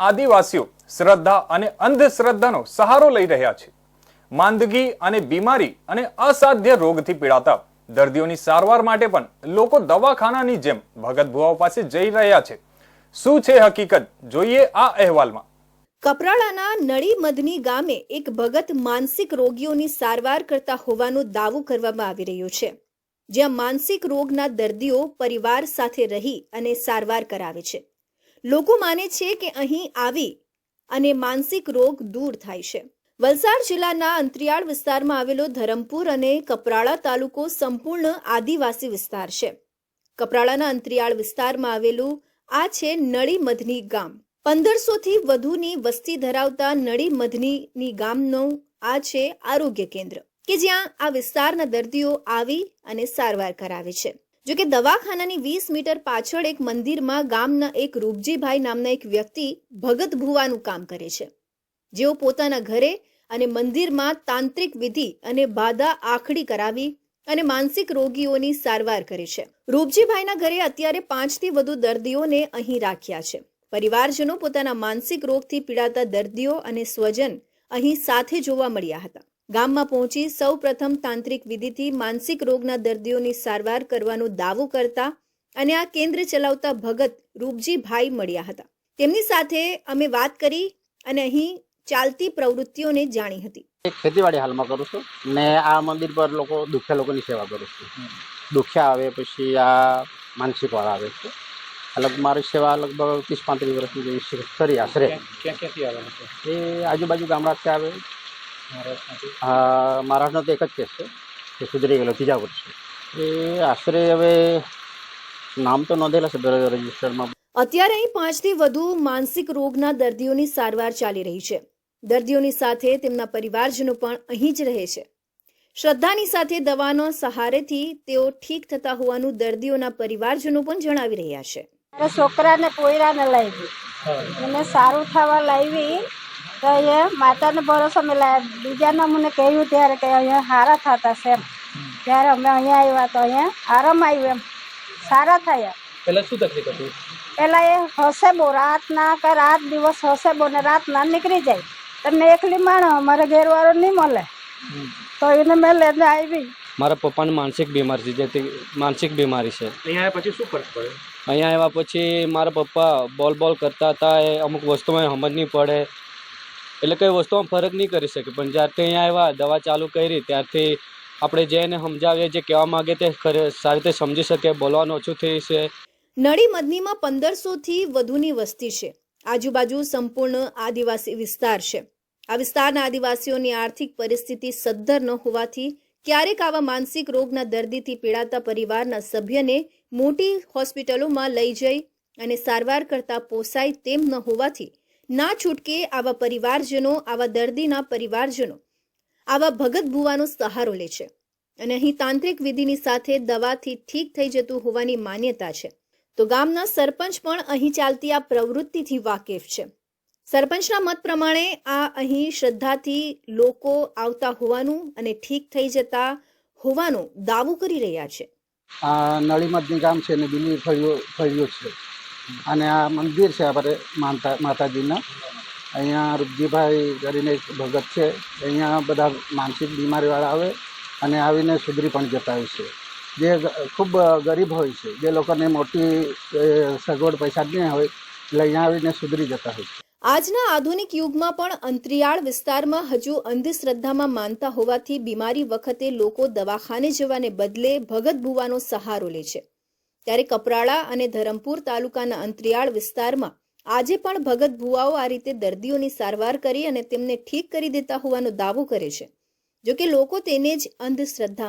આદિવાસીઓ શ્રદ્ધા અને અંધશ્રદ્ધાનો સહારો લઈ રહ્યા છે. માંદગી અને બીમારી અને અસાધ્ય રોગથી પીડાતા દર્દીઓની સારવાર માટે પણ લોકો દવાખાનાની જેમ ભગત ભુવાઓ પાસે જઈ રહ્યા છે. શું છે હકીકત? જોઈએ આ અહેવાલમાં. કપરાળાના નળી મધની ગામે એક ભગત માનસિક રોગીઓની સારવાર કરતા હોવાનો દાવો કરવામાં આવી રહ્યો છે. જ્યાં માનસિક રોગના દર્દીઓ પરિવાર સાથે રહી અને સારવાર કરાવે છે. લોકો માને છે કે અહીં આવી અને માનસિક રોગ દૂર થાય છે. વલસાડ જિલ્લાના અંતરિયાળ વિસ્તારમાં આવેલો ધરમપુર અને કપરાળા તાલુકો સંપૂર્ણ આદિવાસી વિસ્તાર છે. કપરાળાના અંતરિયાળ વિસ્તારમાં આવેલું આ છે નળી મધની ગામ. પંદરસોથી વધુની વસ્તી ધરાવતા નળી મધની ગામનું આ છે આરોગ્ય કેન્દ્ર, કે જ્યાં આ વિસ્તારના દર્દીઓ આવી અને સારવાર કરાવે છે. જો કે દવાખાનાની વીસ મીટર પાછળ એક મંદિરમાં ગામના એક રૂપજીભાઈ નામના એક વ્યક્તિ ભગત ભુવાનું કામ કરે છે. જેઓ પોતાના ઘરે અને મંદિરમાં તાંત્રિક વિધિ અને બાધા આખડી કરાવી અને માનસિક રોગીઓની સારવાર કરે છે. રૂપજીભાઈના ઘરે અત્યારે પાંચથી વધુ દર્દીઓને અહીં રાખ્યા છે. પરિવારજનો પોતાના માનસિક રોગથી પીડાતા દર્દીઓ અને સ્વજન અહીં સાથે જોવા મળ્યા હતા. ગામમાં પહોંચી સૌ પ્રથમ તાંત્રિક વિધિથી માનસિક રોગના દર્દીઓની સારવાર કરવાનો દાવો કરતા અને આ કેન્દ્ર ચલાવતા ભગત રૂપજીભાઈ મળ્યા હતા. તેમની સાથે અમે વાત કરી અને અહીં ચાલતી પ્રવૃત્તિઓને જાણી હતી. ખેતીવાડી હાલમાં કરું છું. ને આ મંદિર પર લોકો દુખ્યા લોકોની સેવા કરું છું. દુખ્યા આવે પછી આ માનસિક વાળા આવે છે. અલગ મારી સેવા લગભગ ત્રીસ પાંત્રીસ વર્ષની જેવી કરી આશરે. ક્યાં ક્યાંથી આવે છે? એ આજુબાજુ ગામડાથી આવે. મહારાષ્ટ્રનો તો એક જ કેસ છે એ સુધરી ગયેલો ત્રીજા વર્ષે. એ આશરે હવે નામ તો નોંધેલા છે રજિસ્ટરમાં. અત્યારે અહીં પાંચથી વધુ માનસિક રોગના દર્દીઓની સારવાર ચાલી રહી છે. દર્દીઓની સાથે તેમના પરિવારજનો પણ અહીં જ રહે છે. શ્રદ્ધાની સાથે દવાનો સહારેથી તેઓ ઠીક થતા હોવાનું દર્દીઓના પરિવારજનો પણ જણાવી રહ્યા છે. મારા છોકરાને પોયરાને લાવી. એને સારું થવા લાવી તો એ માતાને ભરોસો મેલા બીજાના મને કહ્યું ત્યારે કે અહીંયા સારા થતા છે એમ. ત્યારે અમે અહીંયા આવ્યા તો અહીંયા આરામ આવ્યો એમ. સારા થયા. પહેલા શું તકલીફ હતી? પેલા એ હસે બહુ રાતના કે રાત દિવસ હસે બહુ ને રાતના નીકળી જાય. તમને એકલી માણો અમારે ઘેરવાળો નહીં મળે. તો એને મેં લઈને આવી. મારા પપ્પાને માનસિક બીમારી છે જેથી માનસિક બીમારી છે. અહીંયા આવ્યા પછી શું ફરક પડ્યો? અહીંયા આવ્યા પછી મારા પપ્પા બોલ બોલ કરતા હતા એ અમુક વસ્તુમાં સમજ નહીં પડે. એટલે કઈ વસ્તુમાં ફરક નહીં કરી શકે. પણ જ્યારથી અહીંયા આવ્યા દવા ચાલુ કરી, ત્યારથી આપણે જે એને સમજાવીએ જે કહેવા માગે તે સારી રીતે સમજી શકે, બોલવાનું ઓછું થઈ છે નળી મદનીમાં પંદરસો થી વધુની વસ્તી છે. આજુબાજુ સંપૂર્ણ આદિવાસી વિસ્તાર છે. આ વિસ્તારના આદિવાસીઓની આર્થિક પરિસ્થિતિ સદ્ધર ન હોવાથી ક્યારેક આવા માનસિક રોગના દર્દીથી પીડાતા પરિવારના સભ્યને મોટી હોસ્પિટલોમાં લઈ જઈ અને સારવાર કરતા પોસાય તેમ ન હોવાથી ના છૂટકે આવા પરિવારજનો, આવા દર્દીના પરિવારજનો, આવા ભગત ભુવાનો સહારો લે છે. અને અહીં તાંત્રિક વિધિની સાથે દવાથી ઠીક થઈ જતું હોવાની માન્યતા છે. તો ગામના સરપંચ પણ અહીં ચાલતી આ પ્રવૃત્તિથી વાકેફ છે. સરપંચના મત પ્રમાણે આ અહીં શ્રદ્ધાથી લોકો આવતા હોવાનું અને ઠીક થઈ જતા હોવાનો દાવો કરી રહ્યા છે. આ નળીમદની ગામ છે ને બીલી ફળિયું ફળિયું છે. અને આ મંદિર છે આપણે માતા માતાજીના. અહીંયા રૂપજીભાઈ કરીને એક ભગત છે. અહીંયા બધા માનસિક બીમારીવાળા આવે અને આવીને સુધરી પણ જતા હોય છે. જે ખૂબ ગરીબ હોય છે. જે લોકોને મોટી સગવડ પૈસા જ નહીં હોય, એટલે અહીંયા આવીને સુધરી જતા હોય છે. આજના આધુનિક યુગમાં પણ અંતરિયાળ વિસ્તારમાં હજુ અંધશ્રદ્ધામાં માનતા હોવાથી બીમારી વખતે લોકો દવાખાને જવાને બદલે ભગત ભુવાનો સહારો લે છે. ત્યારે કપરાળા અને ધરમપુર તાલુકાના અંતરિયાળ વિસ્તારમાં આજે પણ ભગત ભુવાઓ આ રીતે દર્દીઓની સારવાર કરી અને તેમને ઠીક કરી દેતા હોવાનો દાવો કરે છે. જોકે લોકો તેને જ અંધશ્રદ્ધા